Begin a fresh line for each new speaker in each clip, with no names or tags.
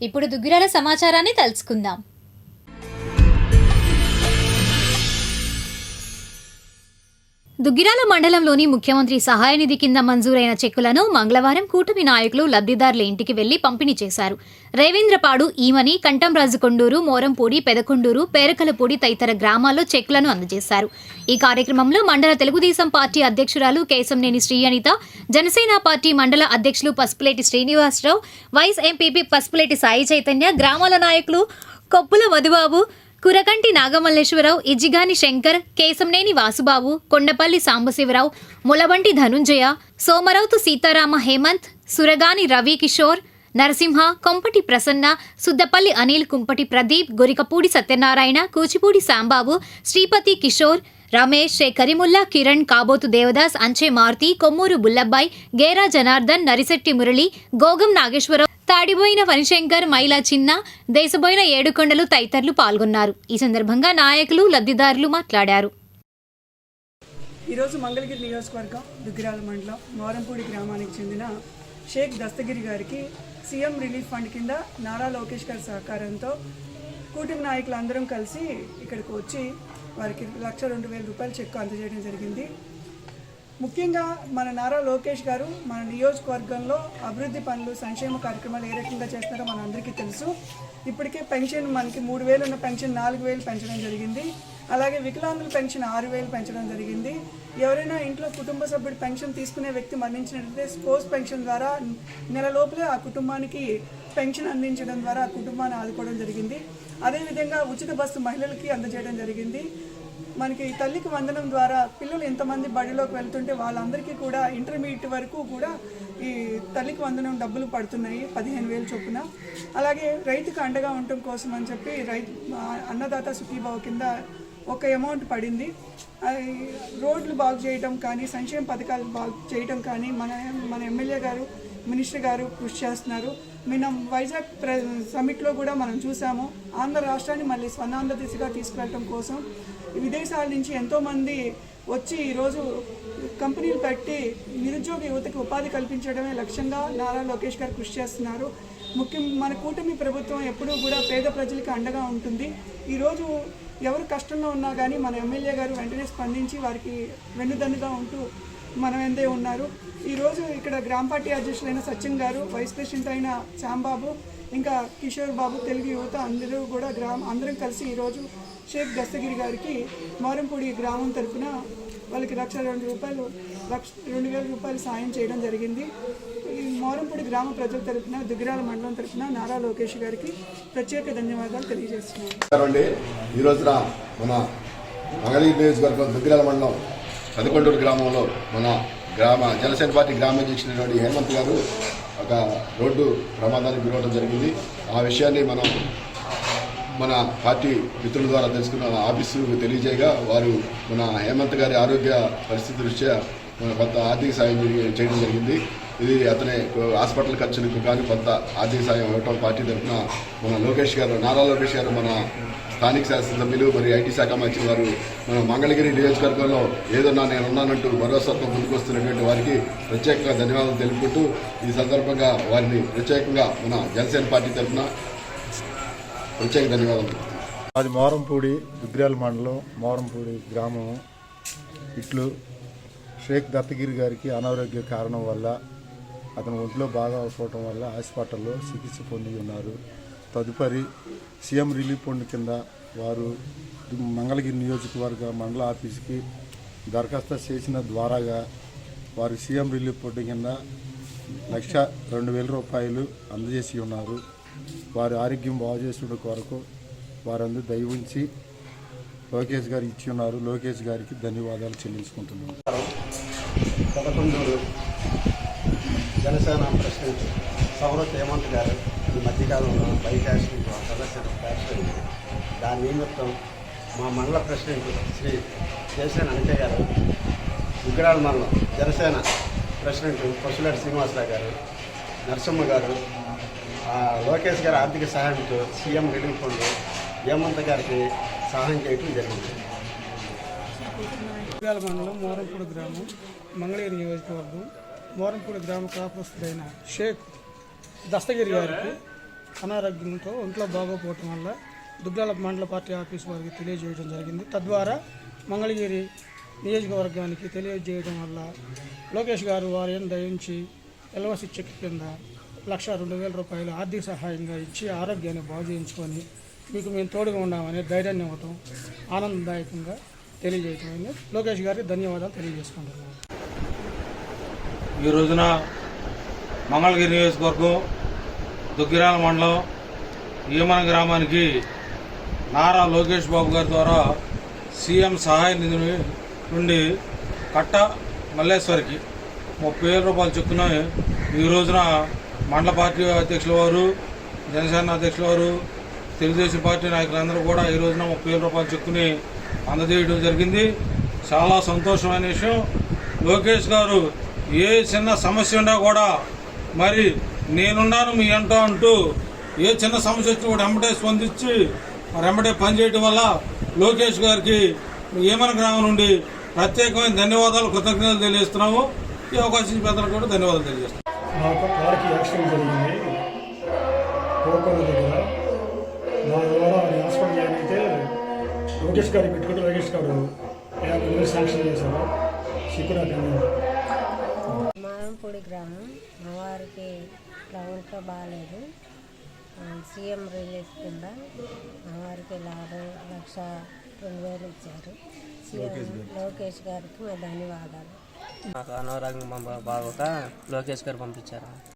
ఇప్పుడు దుగ్గిరాల సమాచారాన్ని తెలుసుకుందాం దుగ్గిరాల మండలంలోని ముఖ్యమంత్రి సహాయ నిధి కింద మంజూరైన చెక్కులను మంగళవారం కూటమి నాయకులు లబ్ధిదారుల ఇంటికి వెళ్ళి పంపిణీ చేశారు. రేవేంద్రపాడు ఈమని కంటంరాజు కొండూరు మోరంపూడి పెదకొండూరు పేరకలపూడి తదితర గ్రామాల్లో చెక్కులను అందజేశారు. ఈ కార్యక్రమంలో మండల తెలుగుదేశం పార్టీ అధ్యక్షురాలు కేశంనేని శ్రీయనిత జనసేన పార్టీ మండల అధ్యక్షులు పసుపులేటి శ్రీనివాసరావు వైస్ ఎంపీపీ పసుపులేటి సాయి చైతన్య గ్రామాల నాయకులు కొప్పుల మధుబాబు కురకంటి నాగమల్లేశ్వరరావు ఇజిగాని శంకర్ కేశంనేని వాసుబాబు కొండపల్లి సాంబశివరావు ములబంటి ధనుంజయ సోమరౌతు సీతారామ హేమంత్ సురగాని రవి కిషోర్ నరసింహ కొంపటి ప్రసన్న సుద్దపల్లి అనిల్ కుంపటి ప్రదీప్ గొరికపూడి సత్యనారాయణ కూచిపూడి శాంబాబు శ్రీపతి కిషోర్ రమేష్ షే కరిముల్లా కిరణ్ కాబోతు దేవదాస్ అంచే మారుతి కొమ్మూరు బుల్లబ్బాయ్ గేరా జనార్దన్ నరిశెట్టి మురళి గోగం నాగేశ్వరరావు తాడిబోయిన వనిశంకర్ మైలా చిన్న దేశబోయిన ఏడుకొండలు తదితరులు పాల్గొన్నారు. ఈ సందర్భంగా నాయకులు లబ్ధిదారులు మాట్లాడారు.
ఈరోజు మంగళగిరి నియోజకవర్గం దుగ్గిరాల మండలం మోరంపూడి గ్రామానికి చెందిన షేక్ దస్తగిరి గారికి సీఎం రిలీఫ్ ఫండ్ కింద నారా లోకేష్ గారి సహకారంతో కూటమి నాయకులు అందరం కలిసి ఇక్కడికి వచ్చి వారికి లక్ష రెండు వేల రూపాయల చెక్కు అందజేయడం జరిగింది. ముఖ్యంగా మన నారా లోకేష్ గారు మన నియోజకవర్గంలో అభివృద్ధి పనులు సంక్షేమ కార్యక్రమాలు ఏ రకంగా చేస్తున్నారో మన అందరికీ తెలుసు. ఇప్పటికే పెన్షన్ మనకి మూడు వేలు ఉన్న పెన్షన్ నాలుగు వేలు పెంచడం జరిగింది. అలాగే వికలాంగుల పెన్షన్ ఆరు వేలు పెంచడం జరిగింది. ఎవరైనా ఇంట్లో కుటుంబ సభ్యుడు పెన్షన్ తీసుకునే వ్యక్తి మరణించినట్లయితే స్పోర్ట్స్ పెన్షన్ ద్వారా నెల లోపలే ఆ కుటుంబానికి పెన్షన్ అందించడం ద్వారా ఆ కుటుంబాన్ని ఆదుకోవడం జరిగింది. అదేవిధంగా ఉచిత బస్సు మహిళలకి అందజేయడం జరిగింది. మనకి తల్లికి వందనం ద్వారా పిల్లలు ఎంతమంది బడిలోకి వెళ్తుంటే వాళ్ళందరికీ కూడా ఇంటర్మీడియట్ వరకు కూడా ఈ తల్లికి వందనం డబ్బులు పడుతున్నాయి పదిహేను వేలు చొప్పున. అలాగే రైతుకు అండగా ఉండటం కోసం అని చెప్పి రైతు అన్నదాత సుఖీభావ కింద ఒక అమౌంట్ పడింది. అది రోడ్లు బాగు చేయటం కానీ సంక్షేమ పథకాలు బాగు చేయటం కానీ మన మన ఎమ్మెల్యే గారు మినిస్టర్ గారు కృషి చేస్తున్నారు. మనం వైజాగ్ ప్ర సమిట్లో కూడా మనం చూసాము. ఆంధ్ర రాష్ట్రాన్ని మళ్ళీ స్వర్ణాంధ్ర దిశగా తీసుకెళ్ళటం కోసం విదేశాల నుంచి ఎంతోమంది వచ్చి ఈరోజు కంపెనీలు పెట్టి నిరుద్యోగ యువతకి ఉపాధి కల్పించడమే లక్ష్యంగా నారా లోకేష్ గారు కృషి చేస్తున్నారు. ముఖ్యం మన కూటమి ప్రభుత్వం ఎప్పుడూ కూడా పేద ప్రజలకి అండగా ఉంటుంది. ఈరోజు ఎవరు కష్టంలో ఉన్నా కానీ మన ఎమ్మెల్యే గారు వెంటనే స్పందించి వారికి వెన్నుదన్నుగా ఉంటూ మన వెందే ఉన్నారు. ఈరోజు ఇక్కడ గ్రామ పార్టీ అధ్యక్షులైన సత్యం గారు వైస్ ప్రెసిడెంట్ అయిన శ్యాంబాబు ఇంకా కిషోర్ బాబు తెలుగు యువత అందరూ కూడా గ్రామ అందరం కలిసి ఈరోజు షేక్ దస్తగిరి గారికి మారంపూడి గ్రామం తరఫున వాళ్ళకి లక్ష రెండు రూపాయలు లక్ష రెండు వేల రూపాయలు సాయం చేయడం జరిగింది. మోరంపూడి గ్రామ ప్రజల తరఫున దుగ్గిరాల మండలం తరఫున నారా లోకేష్ గారికి ప్రత్యేక ధన్యవాదాలు తెలియజేస్తున్నాను.
ఈ రోజున మన మంగళగిరి నియోజకవర్గం దుగ్గిరాల మండలం పదకొండూరు గ్రామంలో మన గ్రామ జనసేన పార్టీ గ్రామ అధ్యక్షుడైనటువంటి హేమంత్ గారు ఒక రోడ్డు ప్రమాదానికి గురవడం జరిగింది. ఆ విషయాన్ని మనం మన పార్టీ మిత్రుల ద్వారా తెలుసుకున్న ఆఫీసుకు తెలియజేయగా వారు మన హేమంత్ గారి ఆరోగ్య పరిస్థితి దృష్ట్యా మన కొంత ఆర్థిక సాయం చేయడం జరిగింది. ఇది అతని హాస్పిటల్ ఖర్చులకు కానీ కొంత ఆర్థిక సాయం ఇవ్వటం పార్టీ తరఫున మన లోకేష్ గారు నారా లోకేష్ గారు మన స్థానిక శాసనసభ్యులు మరియు ఐటీ శాఖ మంత్రి వారు మన మంగళగిరి నియోజకవర్గంలో ఏదన్నా నేను ఉన్నానంటూ భరోసాతో ముందుకొస్తున్నటువంటి వారికి ప్రత్యేకంగా ధన్యవాదాలు తెలుపుకుంటూ ఈ సందర్భంగా వారిని ప్రత్యేకంగా మన జనసేన పార్టీ తరఫున ప్రత్యేక ధన్యవాదాలు.
అది మోరంపూడి దుగ్గ్రాల మండలం మోరంపూడి గ్రామం. ఇట్లు షేక్ దత్తగిరి గారికి అనారోగ్య కారణం వల్ల అతను ఒంట్లో బాగా అవకపోవటం వల్ల హాస్పిటల్లో చికిత్స పొంది ఉన్నారు. తదుపరి సీఎం రిలీఫ్ ఫండ్ కింద వారు మంగళగిరి నియోజకవర్గ మండల ఆఫీస్కి దరఖాస్తు చేసిన ద్వారాగా వారు సీఎం రిలీఫ్ ఫండ్ కింద లక్ష రెండు వేల రూపాయలు అందజేసి ఉన్నారు. వారి ఆరోగ్యం బాగు చేసుకునే కొరకు వారందరూ దయ ఉంచి లోకేష్ గారు ఇచ్చి ఉన్నారు. లోకేష్ గారికి ధన్యవాదాలు చెల్లించుకుంటున్నాను.
జనసేన ప్రెసిడెంట్ సౌరత్ హేమంత్ గారు ఈ మధ్యకాలంలో బైక్ యాక్సిడెంట్ సదస్య దాని నిమిత్తం మా మండల ప్రెసిడెంట్ శ్రీ కేసీఆర్ అంకయ్య గారు ఉగ్రాల మండలం జనసేన ప్రెసిడెంట్ పశులేటి శ్రీనివాసరావు గారు నరసింహ గారు లోకేష్ గారి ఆర్థిక సహాయంతో సీఎం రిలీఫ్ ఫండ్ హేమంత్ గారికి సహాయం చేయడం జరిగింది.
మండలం మోరంపూడి గ్రామం మంగళగిరి నియోజకవర్గం. మోరంపూడి గ్రామ కాపురస్తుడైన షేక్ దస్తగిరి గారికి
అనారోగ్యంతో ఒంట్లో బాగోపోవటం వల్ల దుగ్గాల మండల పార్టీ ఆఫీస్ వారికి తెలియజేయడం జరిగింది. తద్వారా మంగళగిరి నియోజకవర్గానికి తెలియజేయడం వల్ల లోకేష్ గారు వారిని దయించి ఎల్వసి చెక్ కింద లక్ష రెండు వేల రూపాయలు ఆర్థిక సహాయంగా ఇచ్చి ఆరోగ్యాన్ని బాగు చేయించుకొని మీకు మేము తోడుగా ఉన్నామని ధైర్యాన్ని ఇవ్వటం ఆనందదాయకంగా తెలియజేయటం లోకేష్ గారికి ధన్యవాదాలు తెలియజేసుకుంటున్నాను.
ఈ రోజున మంగళగిరి నియోజకవర్గం దుగ్గిరాల మండలం ఈమన గ్రామానికి నారా లోకేష్ బాబు గారి ద్వారా సీఎం సహాయ నిధి నుండి కట్ట మల్లేశ్వరికి ముప్పై వేల రూపాయలు చొప్పున ఈ రోజున మండల పార్టీ అధ్యక్షుల వారు జనసేన అధ్యక్షుల వారు తెలుగుదేశం పార్టీ నాయకులందరూ కూడా ఈ రోజున ముప్పై వేల రూపాయలు చెక్కుని అందజేయడం జరిగింది. చాలా సంతోషమైన విషయం. లోకేష్ గారు ఏ చిన్న సమస్య ఉన్నా కూడా మరి నేనున్నాను మీ అంటూ అంటూ ఏ చిన్న సమస్య వచ్చినా కూడా వెంబడే స్పందించి మరి వెంబడే పనిచేయటం వల్ల లోకేష్ గారికి ఏమన గ్రామం నుండి ప్రత్యేకమైన ధన్యవాదాలు కృతజ్ఞతలు తెలియజేస్తున్నాము. ఈ అవకాశం ఇచ్చిన పెద్దలకు కూడా ధన్యవాదాలు తెలియజేస్తున్నాం.
మా కారుకి యాక్సిడెంట్ జరిగింది. కోరుకొండ దగ్గర. దాని ద్వారా అది హాస్పిటల్ జాయిన్ అయితే లోకేష్ గారికి పెట్టుకుంటే లోకేష్ గారు యాభై వేలు శాంక్షన్ చేశారు. సిక్కుడా ధన్యవాదాలు
మారంపూడి గ్రామం. మా వారికి ఇట్లా ఒంట్లో బాగాలేదు సీఎం రిలీఫ్ కింద మా వారికి లాభం లక్ష రెండు వేలు ఇచ్చారు. సీఎం లోకేష్ గారికి మా ధన్యవాదాలు.
నాకు అనారోగ్యం బా- బాగోక లోకేష్ గారు పంపించారు?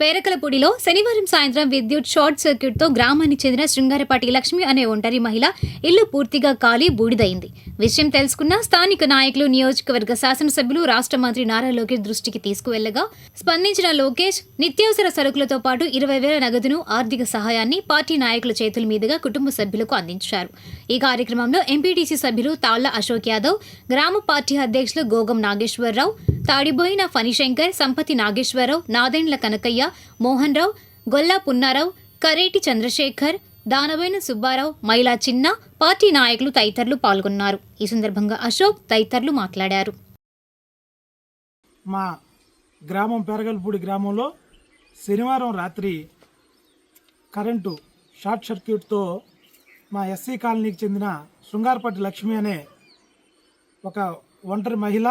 పేరకలపూడిలో శనివారం సాయంత్రం విద్యుత్ షార్ట్ సర్క్యూట్తో గ్రామానికి చెందిన శృంగారపాటి లక్ష్మి అనే ఒంటరి మహిళ ఇల్లు పూర్తిగా కాలి బూడిదైంది. విషయం తెలుసుకున్న స్థానిక నాయకులు నియోజకవర్గ శాసనసభ్యులు రాష్ట్ర మంత్రి నారా లోకేష్ దృష్టికి తీసుకువెళ్ళగా స్పందించిన లోకేష్ నిత్యావసర సరుకులతో పాటు ఇరవై వేల నగదును ఆర్థిక సహాయాన్ని పార్టీ నాయకుల చేతుల మీదుగా కుటుంబ సభ్యులకు అందించారు. ఈ కార్యక్రమంలో ఎంపీటీసీ సభ్యులు తాళ్ళ అశోక్ యాదవ్ గ్రామ పార్టీ అధ్యక్షులు గోగం నాగేశ్వరరావు తాడిబోయిన ఫణిశంకర్ సంపతి నాగేశ్వరరావు నాదెండ్ల కనకయ్య మోహన్ రావు గొల్లా పున్నారావు కరేటి చంద్రశేఖర్ దానవేన సుబ్బారావు మైలా చిన్న పార్టీ నాయకులు తదితరులు పాల్గొన్నారు. ఈ సందర్భంగా అశోక్ తదితరులు మాట్లాడారు.
మా గ్రామం పెరగల్పూడి గ్రామంలో శనివారం రాత్రి కరెంటు షార్ట్ సర్క్యూట్తో మా ఎస్సీ కాలనీకి చెందిన శృంగారపట్టి లక్ష్మి అనే ఒక ఒంటరి మహిళ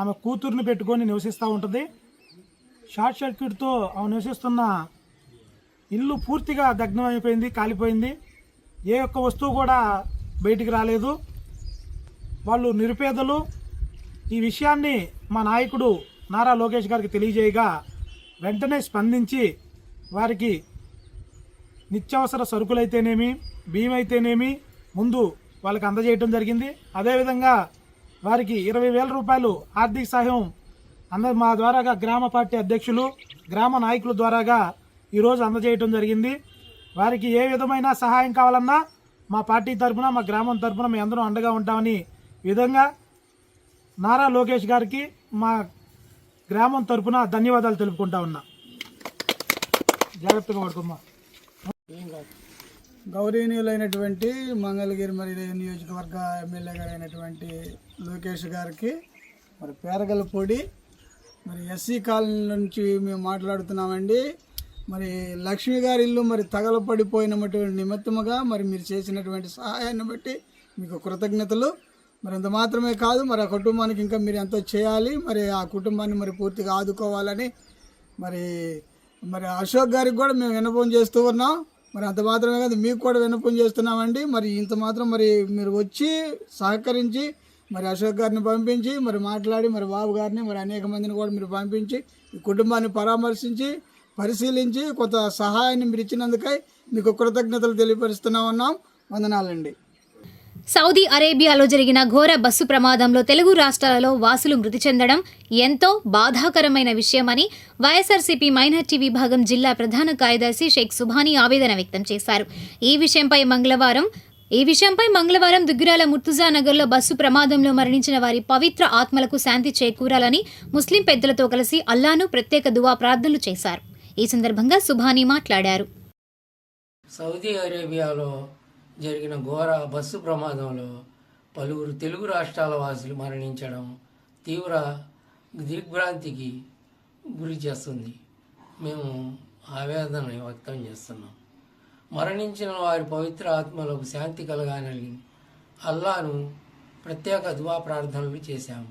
ఆమె కూతుర్ని పెట్టుకొని నివసిస్తూ ఉంటుంది. షార్ట్ సర్క్యూట్తో ఆమె నివసిస్తున్న ఇల్లు పూర్తిగా దగ్నం అయిపోయింది కాలిపోయింది. ఏ ఒక్క వస్తువు కూడా బయటికి రాలేదు. వాళ్ళు నిరుపేదలు. ఈ విషయాన్ని మా నాయకుడు నారా లోకేష్ గారికి తెలియజేయగా వెంటనే స్పందించి వారికి నిత్యావసర సరుకులైతేనేమి బియ్యం అయితేనేమి ముందు వాళ్ళకి అందజేయటం జరిగింది. అదేవిధంగా వారికి ఇరవై వేల రూపాయలు ఆర్థిక సహాయం అందరు మా ద్వారాగా గ్రామ పార్టీ అధ్యక్షులు గ్రామ నాయకుల ద్వారాగా ఈరోజు అందజేయటం జరిగింది. వారికి ఏ విధమైన సహాయం కావాలన్నా మా పార్టీ తరఫున మా గ్రామం తరఫున మేము అందరం అండగా ఉంటామని విధంగా నారా లోకేష్ గారికి మా గ్రామం తరపున ధన్యవాదాలు తెలుపుకుంటా ఉన్నా. జాగ్రత్తగా పడుకోమ్మా
గౌరవనీయులైనటువంటి మంగళగిరి మరి నియోజకవర్గ ఎమ్మెల్యే గారు అయినటువంటి లోకేష్ గారికి మరి పేరగలపూడి మరి ఎస్సీ కాలనీ నుంచి మేము మాట్లాడుతున్నామండి. మరి లక్ష్మి గారి ఇల్లు మరి తగలపడిపోయినటువంటి నిమిత్తముగా మరి మీరు చేసినటువంటి సహాయాన్ని బట్టి మీకు కృతజ్ఞతలు. మరి అంత మాత్రమే కాదు మరి ఆ కుటుంబానికి ఇంకా మీరు ఎంతో చేయాలి మరి ఆ కుటుంబాన్ని మరి పూర్తిగా ఆదుకోవాలని మరి మరి అశోక్ గారికి కూడా మేము వినపం చేస్తూ ఉన్నాం. మరి అంత మాత్రమే కాదు మీకు కూడా వినపం చేస్తున్నామండి. మరి ఇంత మాత్రం మరి మీరు వచ్చి సహకరించి మరి అశోక్ గారిని పంపించి మరి మాట్లాడి మరి బాబు గారిని మరి అనేక మందిని కూడా మీరు పంపించి ఈ కుటుంబాన్ని పరామర్శించి పరిశీలించి కొంత సహాయాన్ని మీరు ఇచ్చినందుకై మీకు కృతజ్ఞతలు తెలియపరుస్తున్నా ఉన్నాం. వందనాలండి.
సౌదీ అరేబియాలో జరిగిన ఘోర బస్సు ప్రమాదంలో తెలుగు రాష్ట్రాలలో వాసులు మృతి చెందడం ఎంతో బాధాకరమైన విషయమని వైఎస్ఆర్సీపీ మైనార్టీ విభాగం జిల్లా ప్రధాన కార్యదర్శి షేక్ సుభానీ ఆవేదన వ్యక్తం చేశారు. ఈ విషయంపై మంగళవారం ఈ విషయంపై మంగళవారం దుగ్గిరాల ముర్తుజా నగర్లో బస్సు ప్రమాదంలో మరణించిన వారి పవిత్ర ఆత్మలకు శాంతి చేకూరాలని ముస్లిం పెద్దలతో కలిసి అల్లాను ప్రత్యేక దువా ప్రార్థనలు చేశారు. ఈ సందర్భంగా సుభాని మాట్లాడారు.
సౌదీ అరేబియాలో జరిగిన ఘోర బస్సు ప్రమాదంలో పలువురు తెలుగు రాష్ట్రాల వాసులు మరణించడం తీవ్ర దిగ్భ్రాంతికి గురి చేస్తుంది. మేము ఆవేదన వ్యక్తం చేస్తున్నాం. మరణించిన వారి పవిత్ర ఆత్మలకు శాంతి కలగాలని అల్లాను ప్రత్యేక దువా ప్రార్థనలు చేశాము.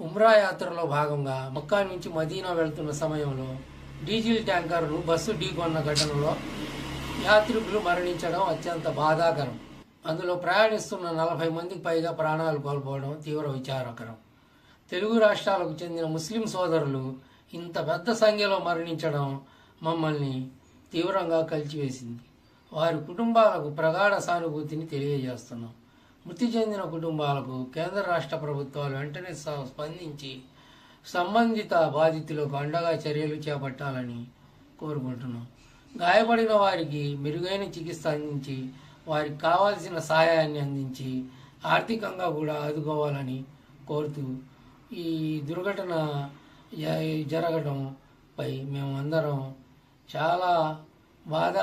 ఉమ్రా యాత్రలో భాగంగా మక్కా నుంచి మదీనా వెళ్తున్న సమయంలో డీజిల్ ట్యాంకర్ను బస్సు ఢీకొన్న ఘటనలో యాత్రికులు మరణించడం అత్యంత బాధాకరం. అందులో ప్రయాణిస్తున్న నలభై మందికి పైగా ప్రాణాలు కోల్పోవడం తీవ్ర విచారకరం. తెలుగు రాష్ట్రాలకు చెందిన ముస్లిం సోదరులు ఇంత పెద్ద సంఖ్యలో మరణించడం మమ్మల్ని తీవ్రంగా కలిచివేసింది. వారి కుటుంబాలకు ప్రగాఢ సానుభూతిని తెలియజేస్తున్నాం. మృతి చెందిన కుటుంబాలకు కేంద్ర రాష్ట్ర ప్రభుత్వాలు వెంటనే స్పందించి సంబంధిత బాధితులకు అండగా చర్యలు చేపట్టాలని కోరుకుంటున్నాం. గాయపడిన వారికి మెరుగైన చికిత్స అందించి వారికి కావాల్సిన సహాయాన్ని అందించి ఆర్థికంగా కూడా ఆదుకోవాలని కోరుతూ ఈ దుర్ఘటన జరగడంపై మేము అందరం చాలా బాధ